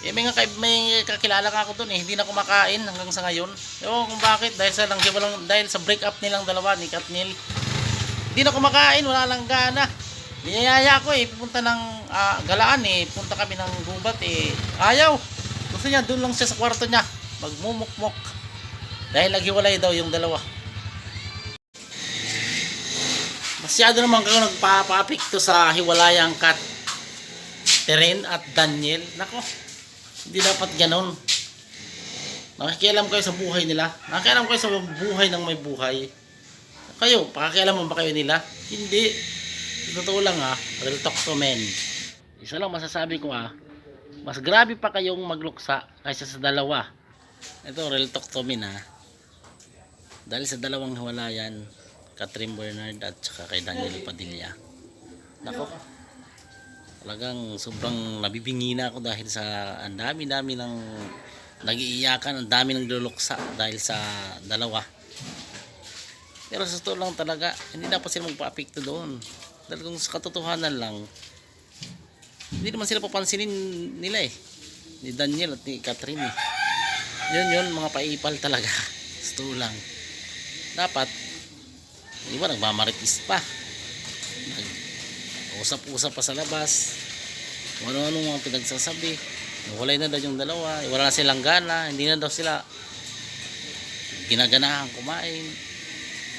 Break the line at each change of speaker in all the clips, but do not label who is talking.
Eh, may, nga, may kakilala ka ako doon eh. Hindi na kumakain hanggang sa ngayon. Ewan kung bakit. Dahil sa, lang, walang, dahil sa break up nilang dalawa ni Katnil. Hindi na kumakain. Wala lang gana. Niyayaya ko eh. Pupunta ng ah, galaan eh. Punta kami ng gubat eh. Ayaw. Gusto niya doon lang siya sa kwarto niya. Magmumukmok. Dahil naghiwalay daw yung dalawa. Masyado naman kayo nagpapapikto sa hiwalayang kat Teren at Daniel. Nako, hindi dapat ganon. Nakikialam kayo sa buhay nila. Nakikialam kayo sa buhay ng may buhay. Kayo, pakikialaman ba kayo nila? Hindi. Totoo lang ha, real talk to men. Isa lang masasabi ko ha, mas grabe pa kayong magluksa kaysa sa dalawa. Ito, real talk to men ha. Dahil sa dalawang hiwalayan, Catherine Bernard at saka kay Daniel Padilla. Nako, talagang sobrang nabibingi na ako dahil sa ang dami-dami ng nagiiyakan, ang dami ng luluksa dahil sa dalawa. Pero sa totoo lang talaga, hindi dapat sila magpa-apekto doon. Dahil kung sa katotohanan lang, hindi naman sila papansinin nila eh. Ni Daniel at ni Catherine eh. Yun yun, mga paipal talaga. Sa totoo lang. Dapat, di ba nagmamaritis pa. Usap-usap pa sa labas. Kung ano-ano mga pinagsasabi. Walay na daw yung dalawa. Wala na silang gana. Hindi na daw sila ginaganahan kumain.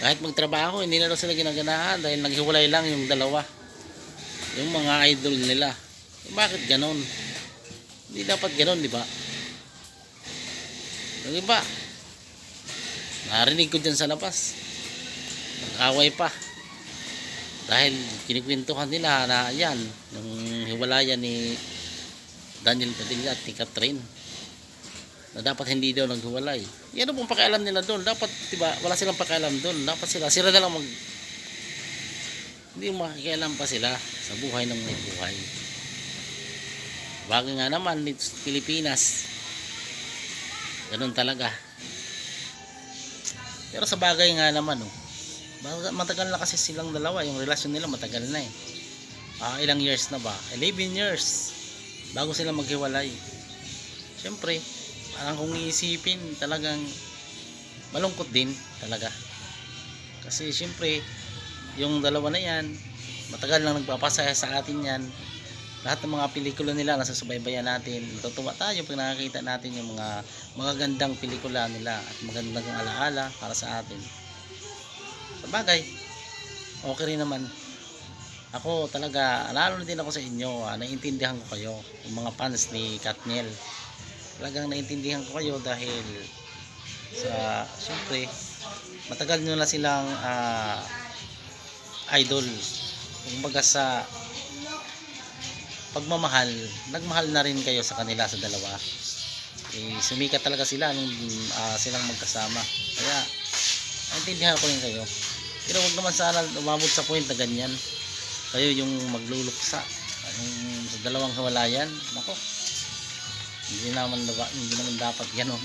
Kahit magtrabaho, hindi na daw sila ginaganahan dahil naghiwalay lang yung dalawa. Yung mga idol nila. Eh, bakit ganon? Hindi dapat ganon, di ba? Yung iba, narinig ko dyan sa labas. Nag-away pa. Dahil kinikwentuhan nila na yan, yung hiwalayan ni Daniel Padilla at ni Catherine na dapat hindi daw naghiwalay. Yan pong pakialam nila doon. Dapat, diba, wala silang pakialam doon. Dapat sila, sila na lang mag... Hindi makikialam pa sila sa buhay ng may buhay. Bagay nga naman dito sa Pilipinas. Ganun talaga. Pero sa bagay nga naman, oh, matagal na kasi silang dalawa. Yung relasyon nila matagal na eh. Ah, ilang years na ba? 11 years. Bago sila maghiwalay. Siyempre, parang kung iisipin, talagang malungkot din talaga. Kasi siyempre, yung dalawa na yan, matagal lang nagpapasaya sa atin yan. Lahat ng mga pelikula nila nasa subaybayan natin. Natutuwa tayo pag nakakita natin yung mga magagandang pelikula nila at magandang alaala para sa atin. Bagay, okay rin naman. Ako talaga, lalo din ako sa inyo, ah, naiintindihan ko kayo, yung mga fans ni Katniel. Talagang naiintindihan ko kayo dahil sa, syempre, matagal nyo na silang ah, idol. Kumbaga sa pagmamahal, nagmahal na rin kayo sa kanila sa dalawa. Eh, sumikat talaga sila nung ah, silang magkasama. Kaya, naintindihan ko rin kayo. Pero wag naman sana umabot sa point na ganyan. Kayo yung magluluksa. Yung sa dalawang hawalayan. Nako. Hindi naman, hindi naman dapat ganon.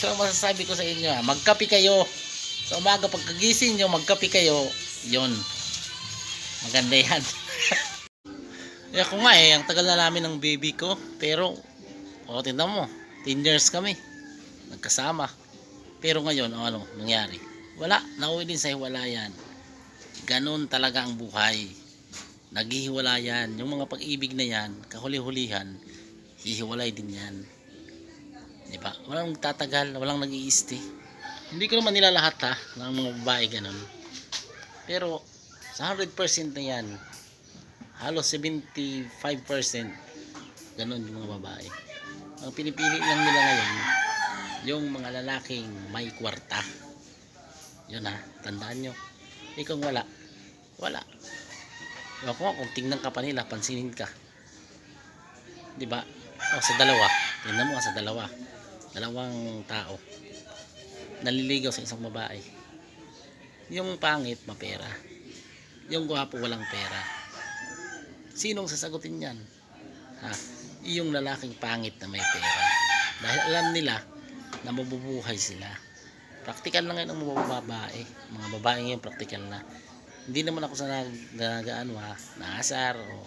so, masasabi ko sa inyo, ah, magkapi kayo. Sa umaga pagkagising nyo, magkapi kayo. Yon. Maganda yan. Eh ako nga eh, ang tagal na namin ng baby ko. Pero, o tingnan mo, 10 years kami. Nagkasama. Pero ngayon, ano, nangyari? Wala, nauwi din sa hiwalayan. Ganon talaga ang buhay. Naghihiwalayan. Yung mga pag-ibig na yan, kahuli-hulihan, hihiwalay din yan. Di ba? Walang tatagal, walang nag Hindi ko naman nila lahat ha, ng mga babae ganon. Pero, sa 100% na yan, halos 75% ganon yung mga babae. Ang pinipili lang nila ngayon, yung mga lalaking may kwarta. Yun ha, tandaan nyo. Kung wala, wala. Ewan ko kung tingnan ka pa nila, pansinin ka. Di ba? O sa dalawa, tingnan mo sa dalawa. Dalawang tao. Naliligaw sa isang babae. Yung pangit, mapera. Yung gwapo, walang pera. Sinong sasagutin yan? Ha? Yung lalaking pangit na may pera. Dahil alam nila na mabubuhay sila. Praktikal na ngayon ang mga babae. Mga babae ngayon praktikal na. Hindi naman ako sa nag, ano ha, naasar o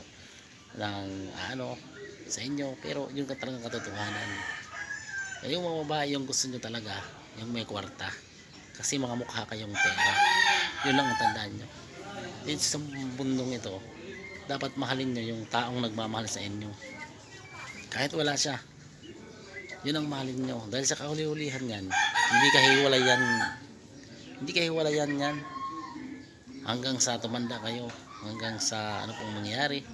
ng ano sa inyo pero yung talagang katotohanan yung mga babae yung gusto nyo talaga yung may kwarta kasi mga mukha kayong pera yun lang ang tandaan nyo dito sa bundong ito dapat mahalin nyo yung taong nagmamahal sa inyo kahit wala siya yun ang mahalin nyo dahil sa kahuli-hulihan yan hindi kahiwalayan hindi kahiwalayan yan. Hanggang sa tumanda kayo hanggang sa ano pong mangyari.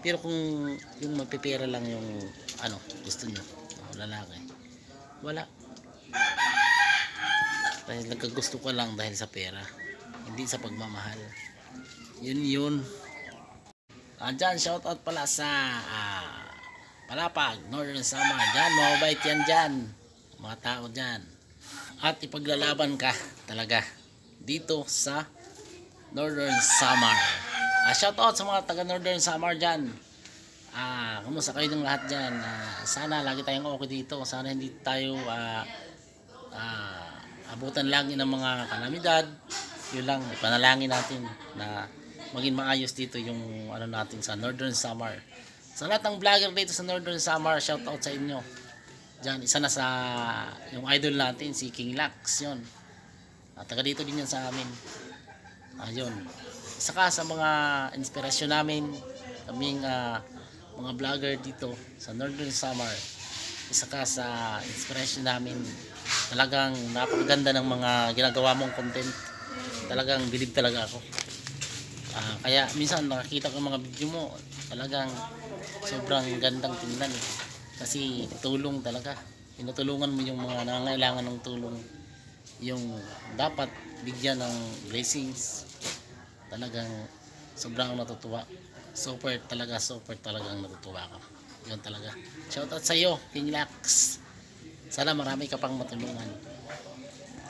Pero kung yung magpipera lang yung ano gusto nyo oh, lalaki wala. Dahil nagkagusto ka lang dahil sa pera hindi sa pagmamahal. Yun yun. Andyan, shoutout pala sa ah, Palapag, Northern Samar. Dyan, mababait yan dyan. Mga tao dyan. At ipaglalaban ka talaga dito sa Northern Samar. Ah, shoutout sa mga taga Northern Samar dyan. Ah, kumusta kayo ng lahat dyan? Ah, sana lagi tayong okay dito. Sana hindi tayo ah, ah, abutan lagi ng mga kalamidad. Yun lang, ipanalangin natin na maging maayos dito yung ano natin sa Northern Samar. Sa lahat ng vlogger dito sa Northern Samar, shout out sa inyo. Diyan, isa na sa yung idol natin, si King Lax, yun. At taga dito din yan sa amin. Ayun. Isa ka sa mga inspirasyon namin, kaming ah, mga vlogger dito sa Northern Samar. Isa ka sa inspiration namin. Talagang napakaganda ng mga ginagawa mong content. Talagang bilib talaga ako. Ah, kaya minsan nakakita ko ng mga video mo, talagang sobrang gandang tingnan eh. Kasi tulong talaga. Tinutulungan mo yung mga nangangailangan ng tulong. Yung dapat bigyan ng blessings. Talagang sobrang natutuwa. Super talaga, super talagang natutuwa ka. Yun talaga. Shoutout sa iyo, King Lax. Sana marami ka pang matulungan.